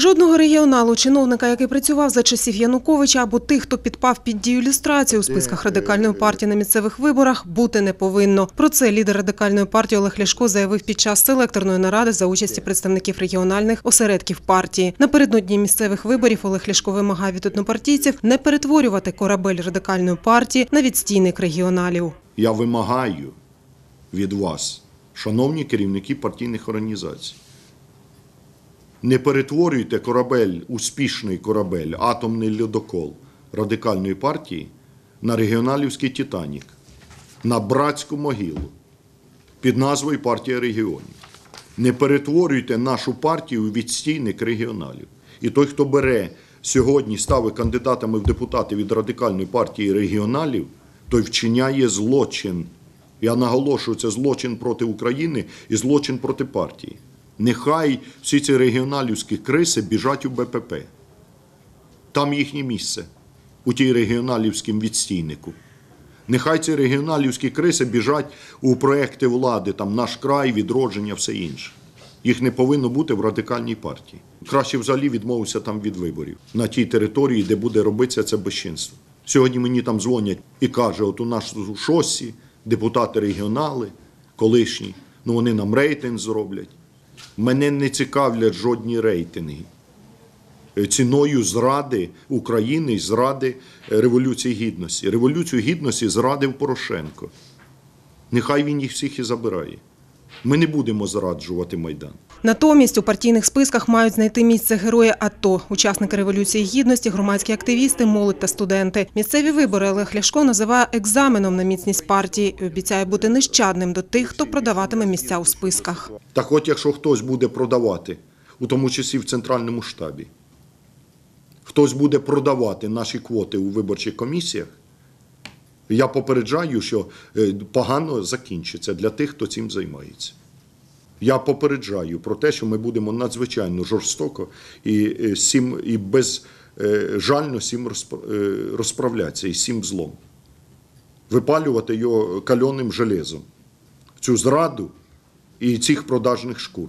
Жодного регіоналу, чиновника, який працював за часів Януковича, або тих, хто підпав під дію ілюстрації у списках радикальної партії на місцевих виборах, бути не повинно. Про це лідер радикальної партії Олег Ляшко заявив під час селекторної наради за участі представників регіональних осередків партії. Напередодні місцевих виборів Олег Ляшко вимагав від однопартійців не перетворювати корабель радикальної партії на відстійник регіоналів. Я вимагаю від вас, шановні керівники партійних організацій, не перетворюйте корабель, успішний корабель, атомний льодокол радикальної партії на регіоналівський Титанік, на братську могилу під назвою Партія регіонів. Не перетворюйте нашу партію у відстійник регіоналів. І той, хто бере сьогодні, ставить кандидатами в депутати від радикальної партії регіоналів, той вчиняє злочин. Я наголошую, це злочин проти України і злочин проти партії. Нехай всі ці регіоналівські криси біжать у БПП. Там їхнє місце, у тій регіоналівському відстійнику. Нехай ці регіоналівські криси біжать у проекти влади, там наш край, відродження, все інше. Їх не повинно бути в радикальній партії. Краще взагалі відмовитися там від виборів на тій території, де буде робитися це безчинство. Сьогодні мені там дзвонять і кажуть, от у нас у шосі депутати регіонали, колишні, ну вони нам рейтинг зроблять. Мене не цікавлять жодні рейтинги. Е, Ціною зради України зради е, Революції Гідності. Революцію Гідності зрадив Порошенко. Нехай він їх всіх і забирає. Ми не будемо зраджувати Майдан. Натомість у партійних списках мають знайти місце герої АТО, учасники революції гідності, громадські активісти, молодь та студенти. Місцеві вибори Олег Ляшко називає екзаменом на міцність партії і обіцяє бути нещадним до тих, хто продаватиме місця у списках. Так от, якщо хтось буде продавати, у тому числі в центральному штабі, хтось буде продавати наші квоти у виборчих комісіях, я попереджаю, що е, погано закінчиться для тих, хто цим займається. Я попереджаю про те, що ми будемо надзвичайно жорстоко і, сім і безжально сім цим е, розправлятися і сім злом. Випалювати його кальоним железом, цю зраду і цих продажних шкур.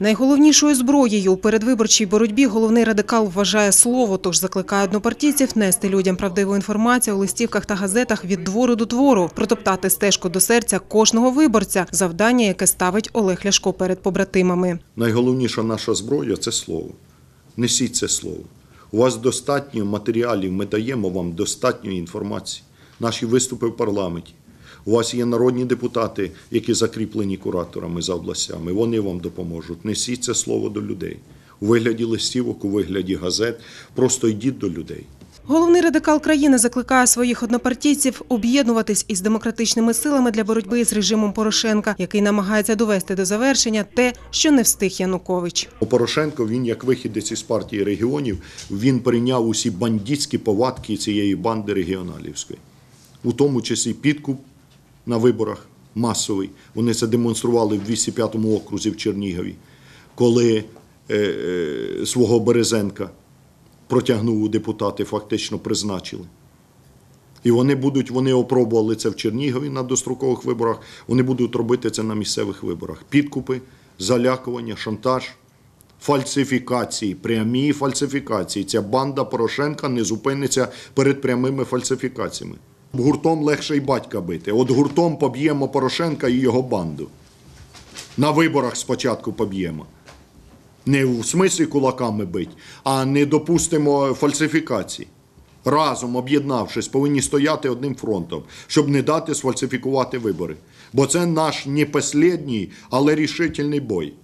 Найголовнішою зброєю у передвиборчій боротьбі головний радикал вважає слово, тож закликає однопартійців нести людям правдиву інформацію у листівках та газетах від двору до двору, протоптати стежку до серця кожного виборця, завдання, яке ставить Олег Ляшко перед побратимами. Найголовніша наша зброя це слово. Несіть це слово. У вас достатньо матеріалів, ми даємо вам достатньо інформації. Наші виступи в парламенті. У вас є народні депутати, які закріплені кураторами за областями. Вони вам допоможуть. Несіть це слово до людей. У вигляді листівок, у вигляді газет. Просто йдіть до людей. Головний радикал країни закликає своїх однопартійців об'єднуватись із демократичними силами для боротьби з режимом Порошенка, який намагається довести до завершення те, що не встиг Янукович. Порошенко, він як вихідець із партії регіонів, він прийняв усі бандитські повадки цієї банди регіоналівської, у тому числі підкуп на виборах масовий. Вони це демонстрували в 205-му окрузі в Чернігові, коли е, е, свого Березенка протягнув у депутати, фактично призначили. І вони будуть, вони опробували це в Чернігові на дострокових виборах, вони будуть робити це на місцевих виборах. Підкупи, залякування, шантаж, фальсифікації, прямі фальсифікації. Ця банда Порошенка не зупиниться перед прямими фальсифікаціями. Гуртом легше й батька бити. От гуртом поб'ємо Порошенка і його банду. На виборах спочатку поб'ємо. Не в смислі кулаками бить, а не допустимо фальсифікацій. Разом, об'єднавшись, повинні стояти одним фронтом, щоб не дати сфальсифікувати вибори. Бо це наш не последній, але рішительний бой.